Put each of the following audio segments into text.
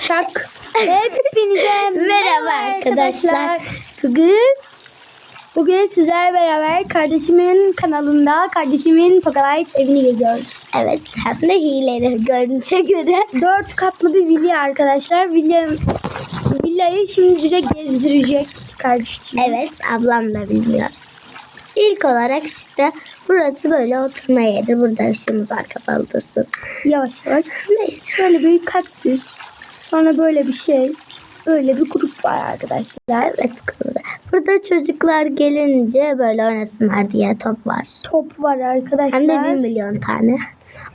Şak. Hepinize Merhaba arkadaşlar. Bugün Bugün sizlerle beraber kardeşimin kanalında kardeşimin Tokalayt evini geziyoruz. Evet hem de hileli görünüşe göre. Dört katlı bir villa arkadaşlar. Villa, villayı şimdi bize gezdirecek kardeşim. Evet ablam da bilmiyor. İlk olarak işte burası böyle oturma yeri. Burada ışığımız var kapalı dursun. Yavaş yavaş. Neyse. Şöyle bir kaktüs. Sonra böyle bir şey. Böyle bir grup var arkadaşlar. Evet burada. Burada çocuklar gelince böyle oynasınlar diye top var. Top var arkadaşlar. Hem de bir milyon tane.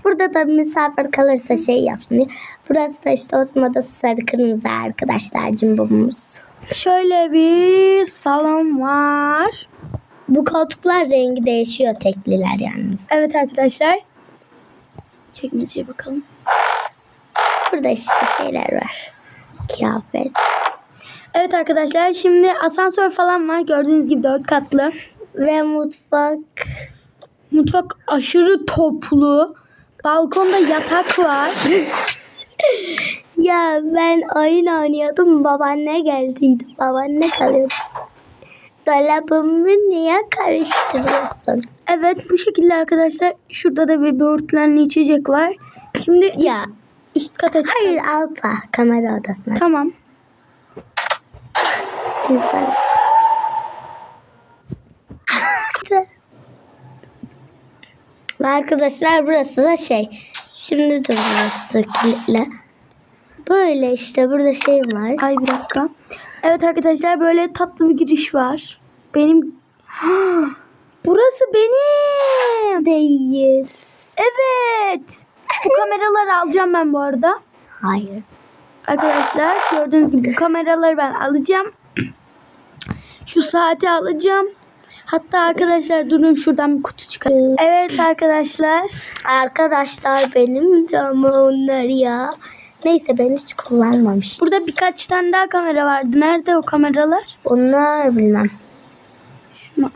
Burada da misafir kalırsa şey yapsın diye. Burası da işte oturma odası sarı kırmızı arkadaşlar cimbomumuz. Şöyle bir salon var. Bu koltuklar rengi değişiyor tekliler yalnız. Evet arkadaşlar. Çekmeceye bakalım. Burada işte şeyler var. Kıyafet. Evet arkadaşlar şimdi asansör falan var. Gördüğünüz gibi dört katlı. Ve mutfak. Mutfak aşırı toplu. Balkonda yatak var. Ya ben oyun oynuyordum. Babaanne geldiydi. Babaanne kalıyordu. Dolabımı niye karıştırıyorsun? Evet bu şekilde arkadaşlar. Şurada da bir böğürtlenli içecek var. Şimdi Ya üst kata çık. hayır alta kamera odasına. Tamam. Güzel. Ve arkadaşlar burası da şey. Şimdi de burası kilitli. Böyle işte burada şey var. Ay bir dakika. Evet arkadaşlar böyle tatlı bir giriş var. Benim Burası benim. Değil. Evet. Bu kameraları alacağım ben bu arada. Hayır. Arkadaşlar gördüğünüz gibi bu kameraları ben alacağım. Şu saati alacağım. Hatta arkadaşlar durun şuradan bir kutu çıkarayım. Evet arkadaşlar. Arkadaşlar benim de ama onlar ya. Neyse ben hiç kullanmamıştım. Burada birkaç tane daha kamera vardı. Nerede o kameralar? Bunlar bilmem. Şuna.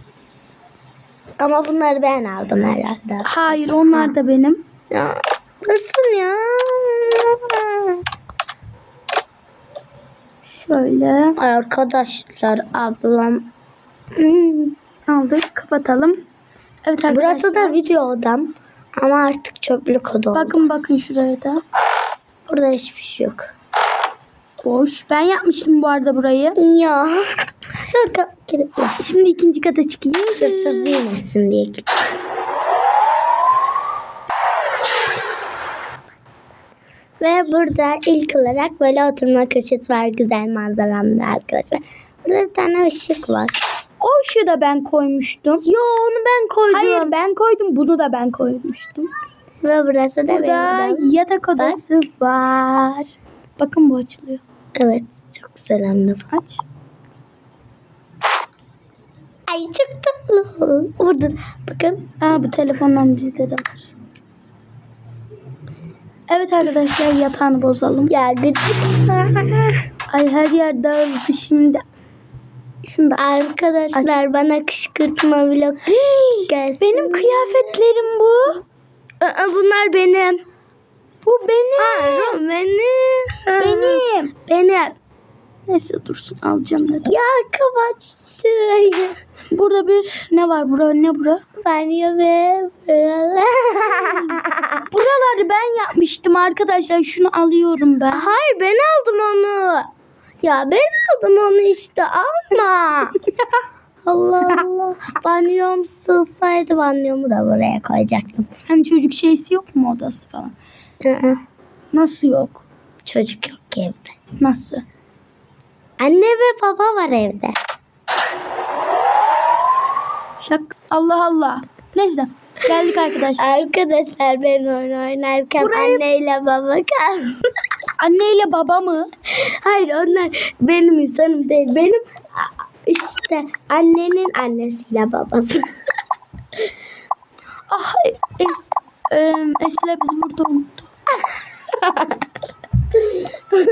Ama bunları ben aldım herhalde. Hayır onlar da benim. Ya, dursun ya. Şöyle Arkadaşlar ablam. Aldık. Kapatalım. Evet arkadaşlar. Burası da video odam. Ama artık çöplük oda oldu. Bakın bakın şuraya da. Burada hiçbir şey yok. Boş. Ben yapmıştım bu arada burayı. Ya. Dur ka- kilitle. Şimdi ikinci kata çıkayım. Hırsız yemesin diye. Ve burada ilk olarak böyle oturma köşesi var. Güzel manzaramda arkadaşlar. Burada bir tane ışık var. O ışığı da ben koymuştum. Yo onu ben koydum. Hayır ben koydum. Bunu da ben koymuştum. Ve burası da Burada benim odam. yatak odası var. Bakın bu açılıyor. Evet çok güzel de. Aç. Ay çok tatlı. Burada bakın. Aa bu telefondan bizde de var. Evet arkadaşlar yatağını bozalım. Ya gıcık. Ay her yer dağıldı şimdi. Da Arkadaşlar bana kışkırtma vlog gelsin. Benim kıyafetlerim bu. Aa, bunlar benim. Bu benim. Aa, benim. Benim. Benim. Neyse dursun alacağım dedim. Ya kapat şurayı. Burada bir ne var bura ne bura? Banyo ve buralar. Buraları ben yapmıştım arkadaşlar. Şunu alıyorum ben. Hayır ben aldım onu. Ya ben aldım onu işte alma. Allah Allah. Banyom sığsaydı banyomu da buraya koyacaktım. Hani çocuk şeysi yok mu odası falan? Hı-hı. Nasıl yok? Çocuk yok ki evde. Nasıl? Anne ve baba var evde. Şak. Allah Allah. Neyse. Geldik arkadaşlar. Arkadaşlar ben oyun oynarken Burayı- anneyle baba kal. Anneyle baba mı? Hayır onlar benim insanım değil. Benim işte annenin annesiyle babası. Ah es, e, Esra bizi burada unuttu.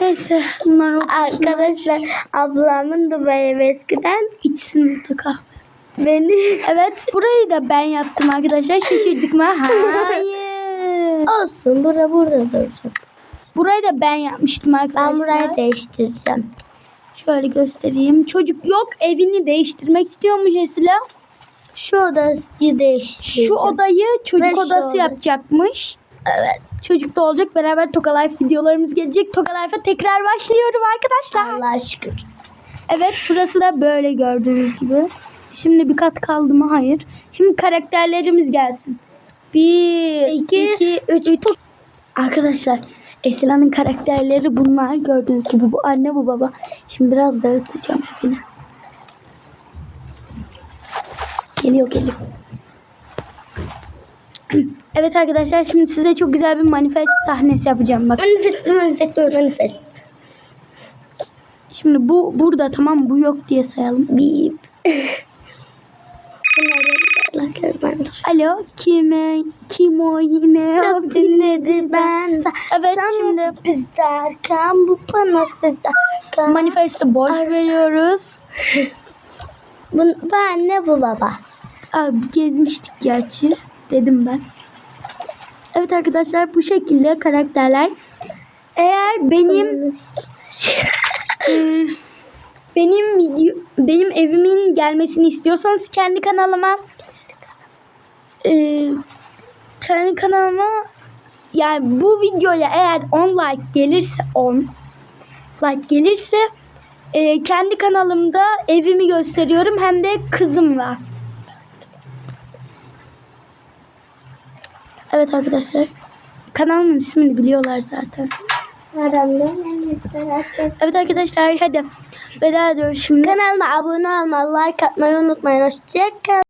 Neyse bunlar otursun. Arkadaşlar ablamın da böyle eskiden içsin burada kahve. beni Evet burayı da ben yaptım arkadaşlar. Şaşırdık mı? Hayır. olsun bura burada dursun. Burayı da ben yapmıştım arkadaşlar. Ben burayı değiştireceğim. Şöyle göstereyim. Çocuk yok evini değiştirmek istiyormuş Esila. Şu odayı değiştireceğim. Şu odayı çocuk Ve odası odayı. yapacakmış. Evet. Çocuk da olacak. Beraber Toka Life videolarımız gelecek. Toka Life'a tekrar başlıyorum arkadaşlar. Allah'a şükür. Evet burası da böyle gördüğünüz gibi. Şimdi bir kat kaldı mı? Hayır. Şimdi karakterlerimiz gelsin. Bir, İki, iki, üç. Arkadaşlar Esila'nın karakterleri bunlar. Gördüğünüz gibi bu anne bu baba. Şimdi biraz dağıtacağım evini. Geliyor geliyor. Evet arkadaşlar şimdi size çok güzel bir manifest sahnesi yapacağım. Bak Manifest, manifest, manifest. şimdi bu burada tamam bu yok diye sayalım. Bip. Alo kime kim o yine Laf dinledi benden. Evet Sen şimdi biz derken bu bana siz derken. manifesti boş veriyoruz. Bu, bu anne bu baba. Abi gezmiştik gerçi dedim ben. Evet arkadaşlar bu şekilde karakterler. Eğer benim e, benim video benim evimin gelmesini istiyorsanız kendi kanalıma e, kendi kanalıma yani bu videoya eğer 10 like gelirse 10 like gelirse e, kendi kanalımda evimi gösteriyorum hem de kızımla. Evet arkadaşlar. Kanalımın ismini biliyorlar zaten. Evet arkadaşlar hadi veda ediyoruz şimdi. Kanalıma abone olmayı, like atmayı unutmayın. Hoşçakalın.